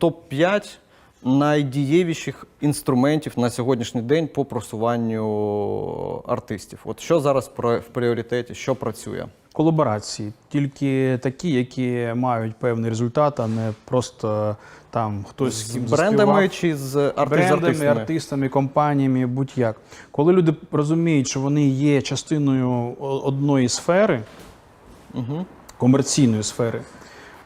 топ-5 найдієвіших інструментів на сьогоднішній день по просуванню артистів. От що зараз в пріоритеті, що працює? Колаборації, тільки такі, які мають певний результат, а не просто там хтось з ким брендами чи з арти- з брендами, артистами? артистами, компаніями, будь-як. Коли люди розуміють, що вони є частиною одної сфери, комерційної сфери,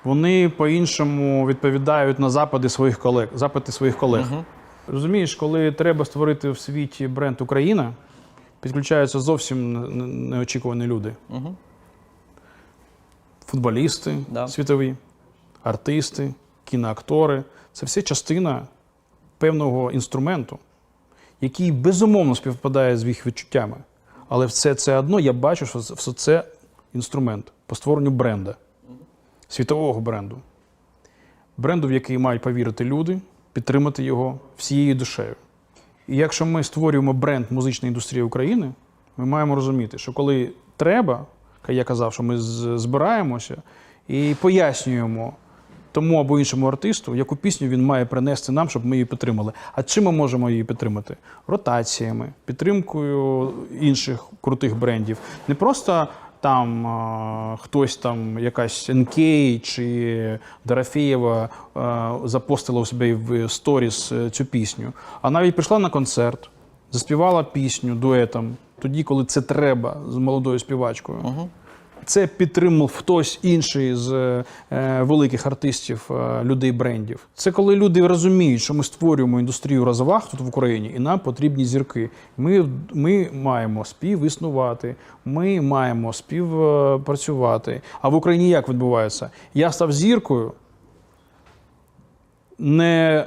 вони по-іншому відповідають на запити своїх колег. Запити своїх колег. Розумієш, коли треба створити в світі бренд Україна, підключаються зовсім не- не- неочікувані люди. Мгм. Футболісти Да. світові, артисти, кіноактори це все частина певного інструменту, який безумовно співпадає з їх відчуттями. Але все це одно я бачу, що все це інструмент по створенню бренда, світового бренду. Бренду, в який мають повірити люди, підтримати його всією душею. І якщо ми створюємо бренд музичної індустрії України, ми маємо розуміти, що коли треба, я казав, що ми збираємося і пояснюємо тому або іншому артисту, яку пісню він має принести нам, щоб ми її підтримали. А чим ми можемо її підтримати? Ротаціями, підтримкою інших крутих брендів. Не просто там а, хтось там, якась НК чи Дорофєєва а, запостила у себе в сторіс е, цю пісню, а навіть прийшла на концерт, заспівала пісню дуетом, тоді, коли це треба з молодою співачкою. Це підтримав хтось інший з е, великих артистів, е, людей брендів. Це коли люди розуміють, що ми створюємо індустрію розваг тут в Україні, і нам потрібні зірки. Ми, ми маємо співіснувати, ми маємо співпрацювати. А в Україні як відбувається? Я став зіркою не.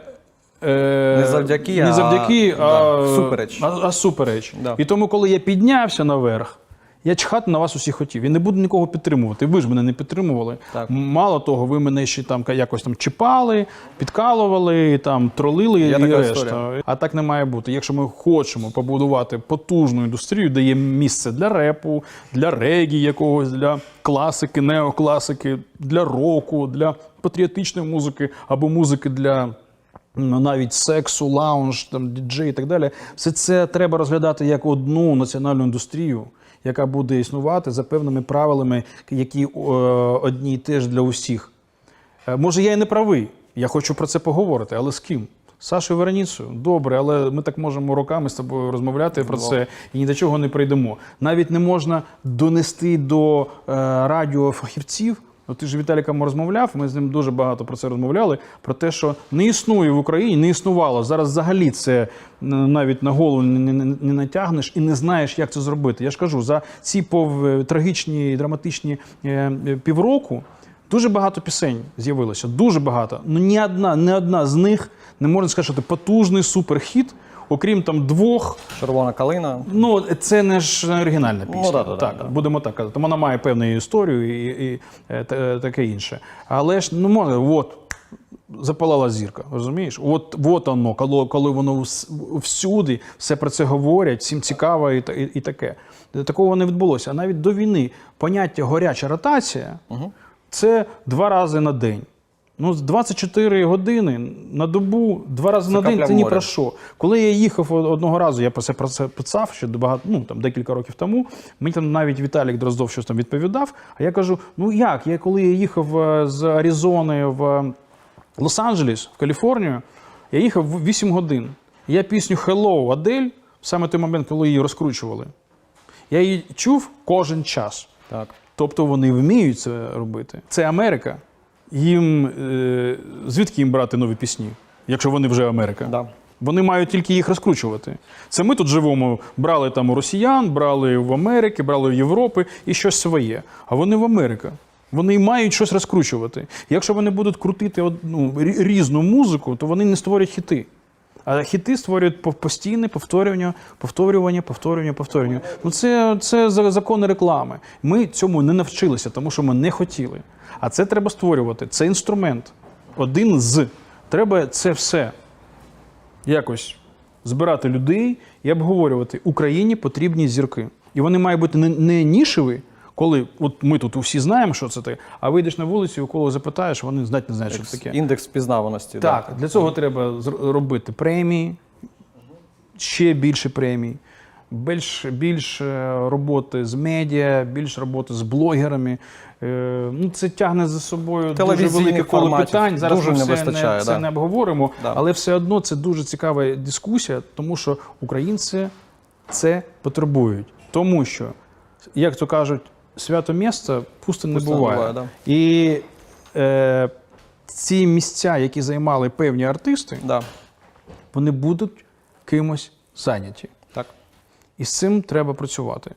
е, Не завдяки, не завдяки, а, да, всупереч. а, а супереч. Да. І тому, коли я піднявся наверх, я чхати на вас усіх хотів. Я не буду нікого підтримувати. Ви ж мене не підтримували. Так. Мало того, ви мене ще там якось там чіпали, підкалували, там тролили Є і така решта. історія. А так не має бути. Якщо ми хочемо побудувати потужну індустрію, де є місце для репу, для регі якогось, для класики, неокласики, для року, для патріотичної музики або музики для. Навіть сексу, лаунж, там діджей і так далі. Все це треба розглядати як одну національну індустрію, яка буде існувати за певними правилами, які е, одні і теж для усіх. Е, Може, я і не правий. Я хочу про це поговорити, але з ким? Сашою Вероніцею? Добре, але ми так можемо роками з тобою розмовляти про це і ні до чого не прийдемо. Навіть не можна донести до е, радіофахівців. От ти ж Віталіком розмовляв, ми з ним дуже багато про це розмовляли. Про те, що не існує в Україні, не існувало. Зараз взагалі це навіть на голову не, не, не натягнеш і не знаєш, як це зробити. Я ж кажу, за ці пов е, трагічні, драматичні е, е, півроку Дуже багато пісень з'явилося, дуже багато. Ну ні одна, не одна з них не можна сказати, що це потужний суперхіт, окрім там двох. Червона калина. Ну, це не ж оригінальна пісня. Ну, да, да, да, так, да. будемо так казати. Вона має певну історію і, і е, таке інше. Але ж ну можна, от. Запалала зірка, розумієш? От, от воно, коли, коли воно всюди, все про це говорять, всім цікаво і, і, і таке. Такого не відбулося. А навіть до війни поняття горяча ротація це два рази на день. Ну, з 24 години на добу, два рази Це на день це ні про що. Коли я їхав одного разу, я про це про це писав ще багато, ну там декілька років тому. Мені там навіть Віталік Дроздов щось там відповідав. А я кажу: ну як? Я коли я їхав е, з Аризони в е, Лос-Анджелес, в Каліфорнію, я їхав 8 годин. Я пісню Hello Адель, саме той момент, коли її розкручували. Я її чув кожен час. Так. Тобто вони вміють це робити. Це Америка. Їм е, звідки їм брати нові пісні, якщо вони вже Америка? Да. Вони мають тільки їх розкручувати. Це ми тут живемо, брали там у росіян, брали в Америки, брали в Європи і щось своє. А вони в Америка. Вони мають щось розкручувати. Якщо вони будуть крутити одну різну музику, то вони не створять хіти. А хіти створюють постійне повторювання, повторювання, повторювання, повторювання. Ну це, це закони реклами. Ми цьому не навчилися, тому що ми не хотіли. А це треба створювати. Це інструмент. Один з. Треба це все якось збирати людей і обговорювати. Україні потрібні зірки. І вони мають бути не, нішеві, Коли от ми тут усі знаємо, що це таке, а вийдеш на вулицю, у кого запитаєш, вони знать не знають, що це таке. Індекс впізнаваності. Так, да. для цього треба робити премії, ще більше премій, більш, більш е, роботи з медіа, більш роботи з блогерами. Е, Ну, це тягне за собою дуже велике коло питань. Зараз дуже ми не вистачає, не, це да. не обговоримо, Да. але все одно це дуже цікава дискусія, тому що українці це потребують. Тому що, як то кажуть, свято місце пусто не Пусто не буває. буває, да. І е, ці місця, які займали певні артисти, Да. вони будуть кимось зайняті. Так. І з цим треба працювати.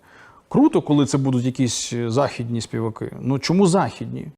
Круто, коли це будуть якісь е, західні співаки. Ну чому західні?